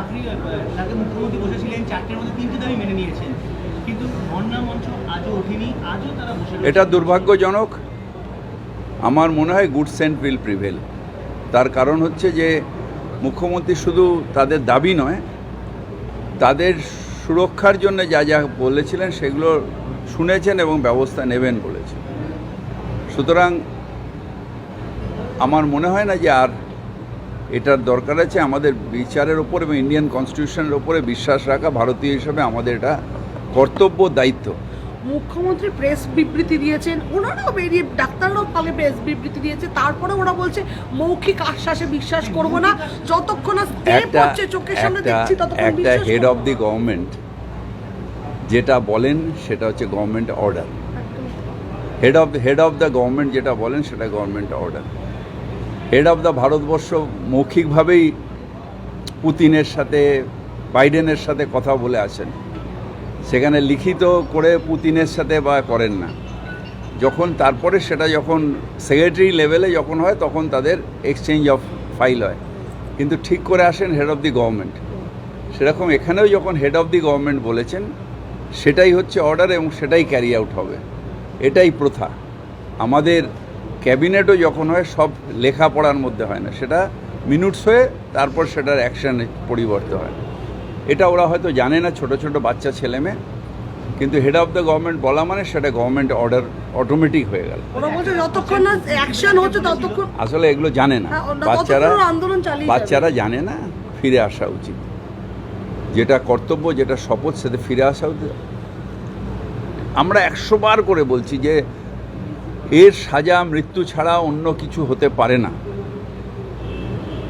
আপনি তাকে মুখ্যমন্ত্রী বসেছিলেন, চারটের মধ্যে তিনটে দাবি মেনে নিয়েছেন। কিন্তু ধর্ণা মঞ্চ আজও ওঠেনি, আজও তারা বসে এটা দুর্ভাগ্যজনক। আমার মনে হয় গুড সেন্ট উইল প্রিভেল। তার কারণ হচ্ছে যে, মুখ্যমন্ত্রী শুধু তাদের দাবি নয়, তাদের সুরক্ষার জন্য যা যা বলেছিলেন, সেগুলো শুনেছেন এবং ব্যবস্থা নেবেন বলেছেন। সুতরাং, আমার মনে হয় না যে আর এটার দরকার আছে আমাদের বিচারের ওপর এবং ইন্ডিয়ান কনস্টিটিউশনের ওপরে বিশ্বাস রাখা ভারতীয় হিসাবে আমাদের এটা কর্তব্য দায়িত্ব। মুখ্যমন্ত্রী প্রেস বিবৃতি দিয়েছেন ওনারাও বেরিয়ে ডাক্তাররাও পালে প্রেস বিবৃতি দিয়েছে তারপরে ওরা বলছে মৌখিক আশ্বাসে বিশ্বাস করব না যতক্ষণ না স্টেপ একটা হচ্ছে চোখের সামনে দেখছি ততক্ষণ একটা হেড অফ দি গভর্নমেন্ট যেটা বলেন সেটা হচ্ছে government order head of head of the government যেটা বলেন সেটা government order head of the Bharatvarsha মৌখিকভাবেই পুতিনের সাথে, বাইডেনের সাথে কথা বলে আছেন সেখানে লিখিত করে পুতিনের সাথে বা করেন না। যখন তারপরে সেটা যখন সেক্রেটারি লেভেলে যখন হয়, তখন তাদের এক্সচেঞ্জ অফ ফাইল হয়। কিন্তু ঠিক করে আসেন হেড অফ দি গভর্নমেন্ট সেরকম এখানেও যখন হেড অফ দি গভর্নমেন্ট বলেছেন, সেটাই হচ্ছে অর্ডার এবং সেটাই ক্যারি আউট হবে। এটাই প্রথা। আমাদের ক্যাবিনেটও যখন হয় সব লেখাপড়ার মধ্যে হয় না। সেটা মিনিটস হয়ে তারপর সেটার অ্যাকশানে পরিবর্তন হয়। এটা ওরা হয়তো জানে না ছোট ছোট বাচ্চা ছেলে মেয়ে। কিন্তু হেড অফ দ্য গভর্নমেন্ট বলা মানে সেটা গভর্নমেন্ট অর্ডার অটোমেটিক হয়ে গেল। আসলে এগুলো জানে না। হ্যাঁ, বাচ্চারা। বাচ্চারা জানে না ফিরে আসা উচিত। যেটা কর্তব্য যেটা শপথ সেটা ফিরে আসা উচিত। আমরা একশো বার করে বলছি যে এর সাজা, মৃত্যু ছাড়া অন্য কিছু হতে পারে না।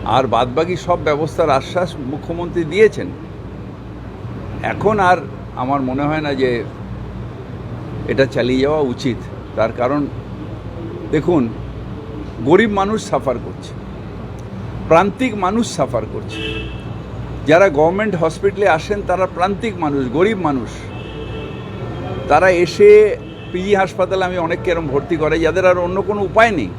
আর বাদবাকি সব ব্যবস্থার আশ্বাস মুখ্যমন্ত্রী দিয়েছেন। এখন আর আমার মনে হয় না যে এটা চালিয়ে যাওয়া উচিত। তার কারণ, দেখুন, গরিব মানুষ সাফার করছে, প্রান্তিক মানুষ সাফার করছে। যারা গভর্নমেন্ট হসপিটালে আসেন, তারা প্রান্তিক মানুষ, গরিব মানুষ। তারা এসে পিজি হাসপাতালে আমি অনেককে এরকম ভর্তি করে যাদের আর অন্য কোনো উপায় নেই।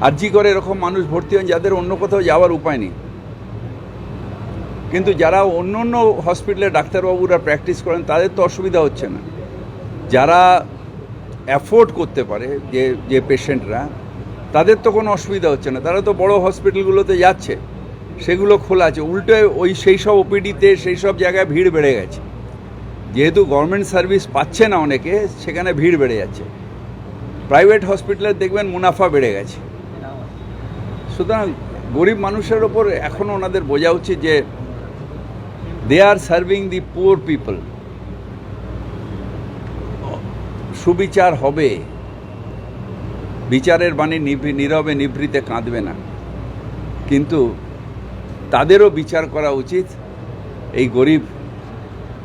আর্জি করে এরকম মানুষ ভর্তি হন, যাদের অন্য কোথাও যাওয়ার উপায় নেই। কিন্তু যারা অন্য অন্য হসপিটালে ডাক্তারবাবুরা প্র্যাকটিস করেন, তাদের তো অসুবিধা হচ্ছে না। যারা অ্যাফোর্ড করতে পারে, যে যে পেশেন্টরা, তাদের তো কোনো অসুবিধা হচ্ছে না। তারা তো বড় হসপিটালগুলোতে যাচ্ছে, সেগুলো খোলা আছে। উল্টো ওই সেই সব ওপিডিতে, সেই সব জায়গায় ভিড় বেড়ে গেছে। যেহেতু গভর্নমেন্ট সার্ভিস পাচ্ছে না অনেকে, সেখানে ভিড় বেড়ে যাচ্ছে। প্রাইভেট হসপিটালে দেখবেন মুনাফা বেড়ে গেছে। সুতরাং গরিব মানুষের ওপর এখনও ওনাদের বোঝা উচিত যে they are serving the poor people সুবিচার হবে। বিচারের বাণী নীরবে নিভৃতে কাঁদবে না। কিন্তু তাদেরও বিচার করা উচিত, এই গরিব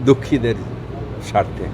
দুঃখীদের। স্বার্থে।